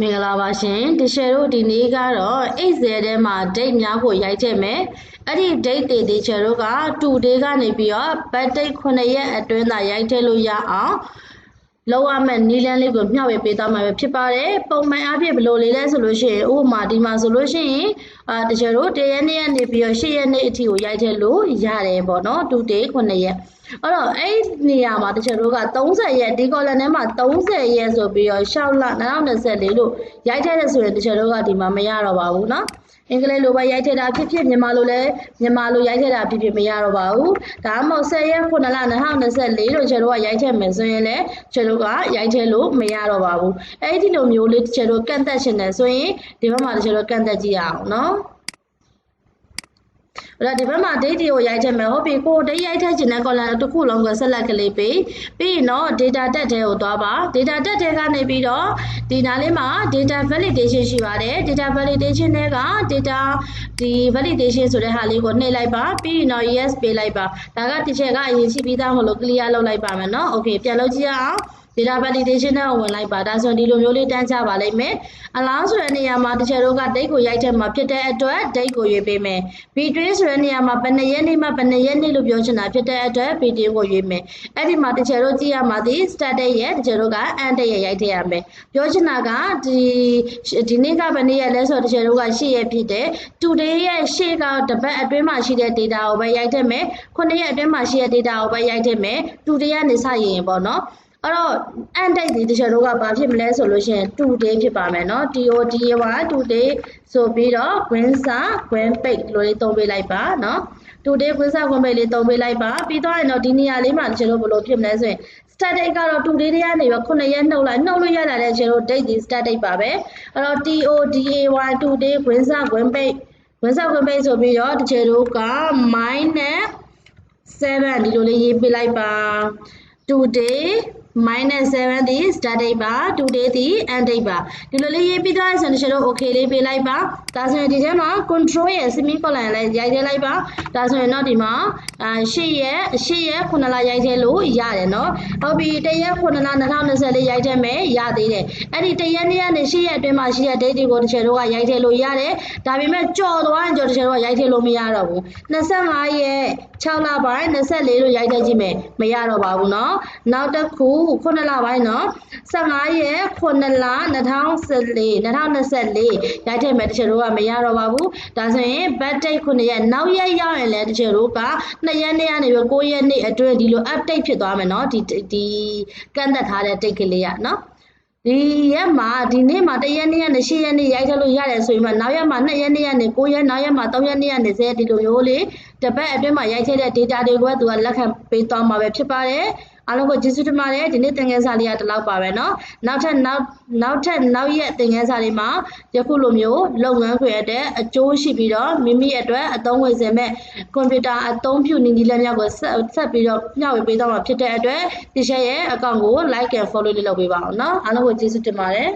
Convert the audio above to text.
မင်္ဂလာပါရှင်တရှယ်တို့ဒီနေ့ကတော့အိတ်ဇဲထဲမှာ date များကိုရိုက်ထည့်မယ်အဲ့ဒီ date တွေဒီချယ်တို့က2 day ကနေပြီးတော့ bad date 9ရက်အတွင်းသာရိုက်ထည့်လို့ရအောင်လောက်ရမယ့်နီလန်းလေးကိုမျှဝေပေးသွားမှာပဲဖြစ်ပါတယ်ပုံမှန်အဖြစ်ဘယ်လိုလေးလဲဆိုလို့ရှိရင်ဥပမာဒီမှာဆိုလို့ရှိရင်အာတကယ်လို့တရက်နေ့ကနေပြီးတော့၈ရက်နေ့အထိကိုရိုက်ထည့်လို့ရတယ်ပေါ့နော်2 day 9ရက်အဲ့တော့အဲ့နေရာမှာတချို့တို့က30ရက်ဒီ column ထဲမှာ30ရက်ဆိုပြီးတော့6လ2024လို့ရိုက်ထည့်ရဆိုရင်တချို့တို့ကဒီမှာမရတော့ပါဘူးเนาะအင်္ဂလိပ်လိုပဲရိုက်ထည့်တာဖြစ်ဖြစ်မြန်မာလိုလည်းမြန်မာလိုရိုက်ထည့်တာဖြစ်ဖြစ်မရတော့ပါဘူးဒါမှမဟုတ်10ရက်9လ2024လို့ကျွန်တော်ကရိုက်ထည့်မယ်ဆိုရင်လည်းကျွန်တော်ကရိုက်ထည့်လို့မရတော့ပါဘူးအဲ့ဒီလိုမျိုးလေးကျွန်တော်ကန့်သက်ရှင်တယ်ဆိုရင်ဒီဘက်မှာကျွန်တော်ကန့်သက်ကြည့်ရအောင်เนาะ အဲ့ဒါဒီဘက်မှာ date တွေကိုရိုက်ထည့်မယ်ဟုတ်ပြီကို date ရိုက်ထည့်ခြင်းတဲ့ column တစ်ခုလုံးကိုဆက်လက်ကလေးပေးပြီးရင်တော့ data တက်ထဲကိုသွားပါ data တက်ထဲကနေပြီးတော့ဒီနားလေးမှာ data validation ရှိပါတယ် data validation တွေက data ဒီ validation ဆိုတဲ့ဟာလေးကိုနှိပ်လိုက်ပါပြီးရင်တော့ yes ပေးလိုက်ပါဒါကတစ်ချက်ကအရင်ရှိပြီးသားမလို့ clear လုပ်လိုက်ပါမယ်เนาะ okay ပြန်လုပ်ကြည့်ရအောင် data validation နဲ့ဝင်လိုက်ပါဒါဆိုရင်ဒီလိုမျိုးလေးတန်းချပါလိမ့်မယ် allow ဆိုတဲ့နေရာမှာတစ်ချက်တို့က date ကိုရိုက်ထည့်မှာဖြစ်တဲ့အတွက် date ကိုရွေးပေးမယ် between ဆိုတဲ့နေရာမှာဘယ်နှစ်ရက်နေ့မှဘယ်နှစ်ရက်နေ့လို့ပြောချင်တာဖြစ်တဲ့အတွက် between ကိုရွေးမယ်အဲ့ဒီမှာတစ်ချက်တို့ကြည့်ရမှာဒီ start date ရဲ့တစ်ချက်တို့က end date ရဲ့ရိုက်ထည့်ရမယ်ပြောချင်တာကဒီဒီနေ့ကဘယ်နေ့ရက်လဲဆိုတော့တစ်ချက်တို့က8ရက်ဖြစ်တယ် today ရဲ့ရှေ့ကတပတ်အတွင်းမှာရှိတဲ့ data ကိုပဲရိုက်ထည့်မယ်9ရက်အတွင်းမှာရှိတဲ့ data ကိုပဲရိုက်ထည့်မယ် today ကနေစရင်ပေါ့နော် အဲ့တော့ end date ဒီတချို့တို့ကဘာဖြစ်မလဲဆိုလို့ရှိရင် today ဖြစ်ပါမယ်เนาะ TOD က today ဆိုပြီးတော့ green စာ green page လို့လေးသုံးပေးလိုက်ပါเนาะ today green စာ green page လေးသုံးပေးလိုက်ပါပြီးတော့ရင်တော့ဒီနေရာလေးမှာတချို့တို့ဘယ်လိုဖြစ်မလဲဆိုရင် start date ကတော့ today တည်းကနေပြီး9ရက်နှုတ်လိုက်နှုတ်လို့ရတာတဲ့တချို့တို့ date ဒီ start date ပါပဲအဲ့တော့ TODAY today green စာ green page green စာ green page ဆိုပြီးတော့တချို့တို့က minus 7ဒီလိုလေးရေးပေးလိုက်ပါ today minus -7 သည် static ပါ today သည် antic ပါဒီလိုလေးရေးပြီးသွားဆိုရင်ကျွန်တော် okay လေးပေးလိုက်ပါဒါဆိုရင်ဒီထဲမှာ control ရဲ့ semicolon လည်းရိုက်ထည့်လိုက်ပါဒါဆိုရင်တော့ဒီမှာရှေ့ရဲ့ရှေ့ရဲ့9လရိုက်ထည့်လို့ရတယ်နော်ဟုတ်ပြီတရက်9လ2024ရိုက်ထည့်မယ်ရသေးတယ်အဲ့ဒီတရက်နေ့ကနေရှေ့ရဲ့အတွင်းမှာရှိတဲ့ date တွေကိုတစ်ချေတော့ကရိုက်ထည့်လို့ရတယ်ဒါပေမဲ့ကြော်သွားရင်ကြော်တစ်ချေတော့ရိုက်ထည့်လို့မရတော့ဘူး25ရက်6လပိုင်း24လို့ရိုက်ထည့်ကြည့်မယ်မရတော့ပါဘူးနော်နောက်တစ်ခု9လပိုင်းနော်15ရက်9လ2014 2024ရိုက်ထည့်မယ်တချို့တို့ကမရတော့ပါဘူးဒါဆိုရင် bad date 9ရက်နောက်ရက်ရောက်ရင်လည်းတချို့တို့က2ရက်နေ့ကနေပြီး9ရက်နေ့အတွင်းဒီလို update ဖြစ်သွားမယ်နော်ဒီဒီကန့်သက်ထားတဲ့ date ကလေးကနော်ဒီရက်မှာဒီနေ့မှာတရက်နေ့ကနေ၈ရက်နေ့ရိုက်ထလို့ရတယ်ဆိုရင်မှနောက်ရက်မှာ၂ရက်နေ့ကနေ၉ရက်နောက်ရက်မှာ၃ရက်နေ့ကနေ၁၀ဒီလိုမျိုးလေးတပတ်အတွင်းမှာရိုက်ထည့်တဲ့ data တွေကိုပဲသူကလက်ခံပေးသွားမှာပဲဖြစ်ပါတယ်။ အားလုံးကိုကျေးဇူးတင်ပါတယ်ဒီနေ့သင်ခန်းစာလေးကဒီလောက်ပါပဲเนาะနောက်ထပ်နောက်နောက်ထပ်နောက်ရက်သင်ခန်းစာလေးမှာယခုလိုမျိုးလုပ်ငန်းခွင်အတွက်အကျိုးရှိပြီးတော့မိမိအတွက်အသုံးဝင်စေမဲ့ကွန်ပျူတာအသုံးပြုနည်းနည်းလမ်းများကိုဆက်ဆက်ပြီးတော့မျှဝေပေးသွားမှာဖြစ်တဲ့အတွက်ဒီချက်ရဲ့အကောင့်ကို like and follow လေးလုပ်ပေးပါအောင်เนาะအားလုံးကိုကျေးဇူးတင်ပါတယ်